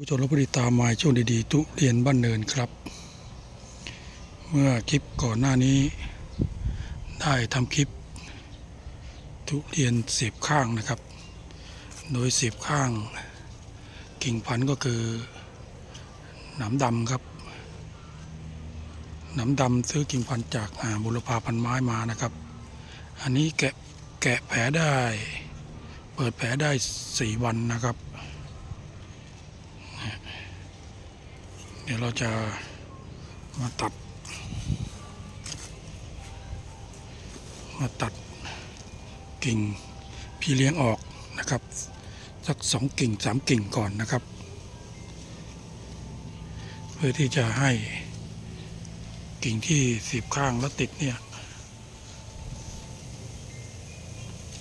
ผู้ชมและผู้ติดตามมาช่วงดีๆ ทุเรียนบ้านเนินครับ เมื่อคลิปก่อนหน้านี้ ได้ทำคลิป ทุเรียนเสียบข้างนะครับ โดยเสียบข้าง กิ่งพันธุ์ก็คือหนามดำครับหนามดำซื้อกิ่งพันธุ์จากาบุรพาพันไม้มานะครับ อันนี้แกะแกะแผลได้ เปิดแผลได้สี่วันนะครับ เดี๋ยวเราจะมาตัด มาตัดกิ่งพี่เลี้ยงออกนะครับ สักสองกิ่งสามกิ่งก่อนนะครับ เพื่อที่จะให้กิ่งที่สีบข้างแล้วติดเนี่ย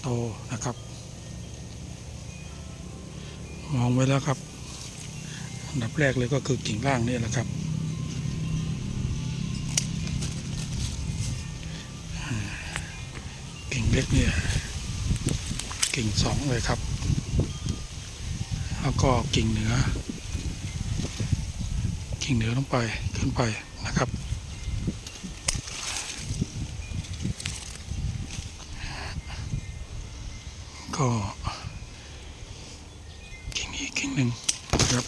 โตนะครับ มองไว้แล้วครับ ดับแรกเลยก็คือกิ่งล่างนี่แหละครับ กิ่งเล็กเนี่ย กิ่งสองเลยครับ แล้วก็กิ่งเหนือ กิ่งเหนือลงไปขึ้นไปนะครับก็กิ่งนี้กิ่งหนึ่งนะครับ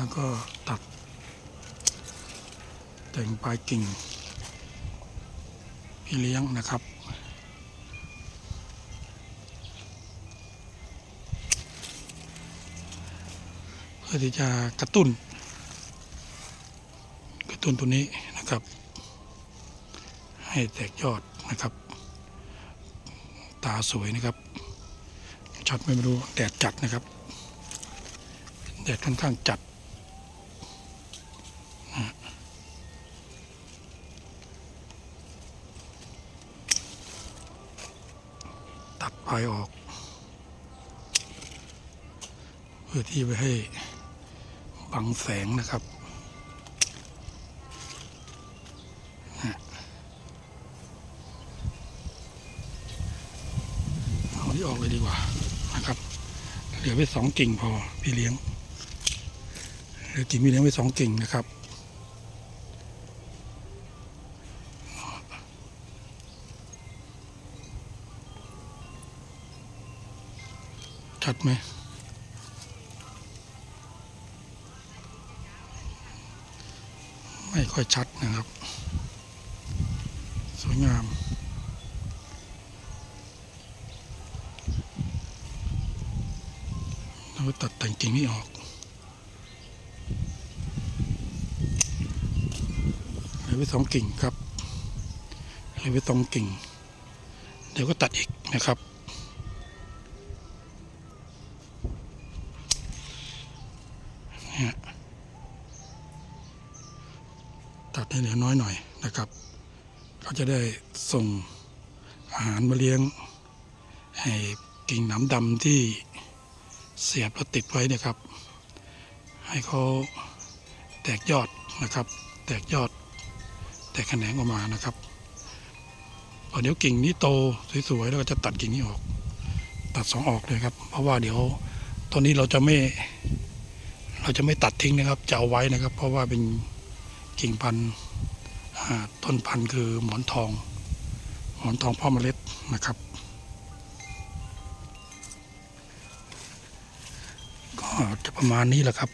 แล้วก็ตัด แต่งปลายกิ่ง พี่เลี้ยงนะครับ เพื่อที่จะกระตุ้น กระตุ้นตัวนี้นะครับ ให้แตกยอดนะครับ ตาสวยนะครับช็อตไม่รู้แดดจัดนะครับแดดค่อนข้างจัด ตัดปลายออก เพื่อที่ไปให้บังแสงนะครับเอาที่ออกเลยดีกว่านะครับ เหลือไว้สองกิ่งพอพี่เลี้ยงเหลือกิ่งพี่เลี้ยงไว้สองกิ่งนะครับ ชัดไหมไม่ค่อยชัดนะครับ สวยงาม เราก็ตัดแต่งกิ่งนี้ออก เหลือไว้สองกิ่งครับ เหลือไว้สองกิ่ง เดี๋ยวก็ตัดอีกนะครับ เนี่ยตัดให้เหลือน้อยหน่อยนะครับ เขาจะได้ส่งอาหารมาเลี้ยง ให้กิ่งหนามดำที่เสียบแล้วติดไว้เนะครับ ให้เขาแตกยอดนะครับ แตกยอด แตกแขนงออกมานะครับพอเดี๋ยวกิ่งนี้โตสวยๆแล้วก็จะตัดกิ่งนี้ออก ตัดสองออกเลยครับ เพราะว่าเดี๋ยวต้นนี้เราจะไม่ เราจะไม่ตัดทิ้งนะครับจะเอาไว้นะครับ เพราะว่าเป็นกิ่งพันธุ์ต้นพันธุ์คือหมอนทอง หมอนทองพ่อเมล็ดนะครับ ก็จะประมาณนี้แหละครับ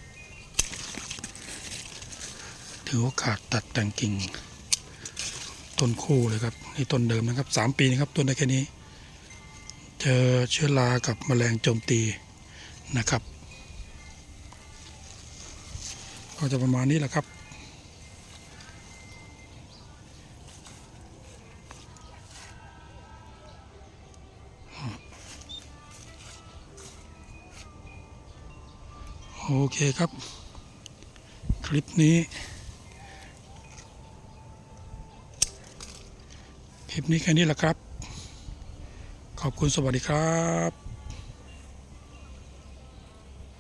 ถือโอกาสตัดแต่งกิ่งต้นคู่เลยครับนี่ต้นเดิมนะครับสามปีนะครับต้นได้แค่นี้ เจอเชื้อรากับแมลงโจมตีนะครับ ก็จะประมาณนี้แหละครับ โอเคครับ คลิปนี้ คลิปนี้แค่นี้แหละครับ ขอบคุณสวัสดีครับ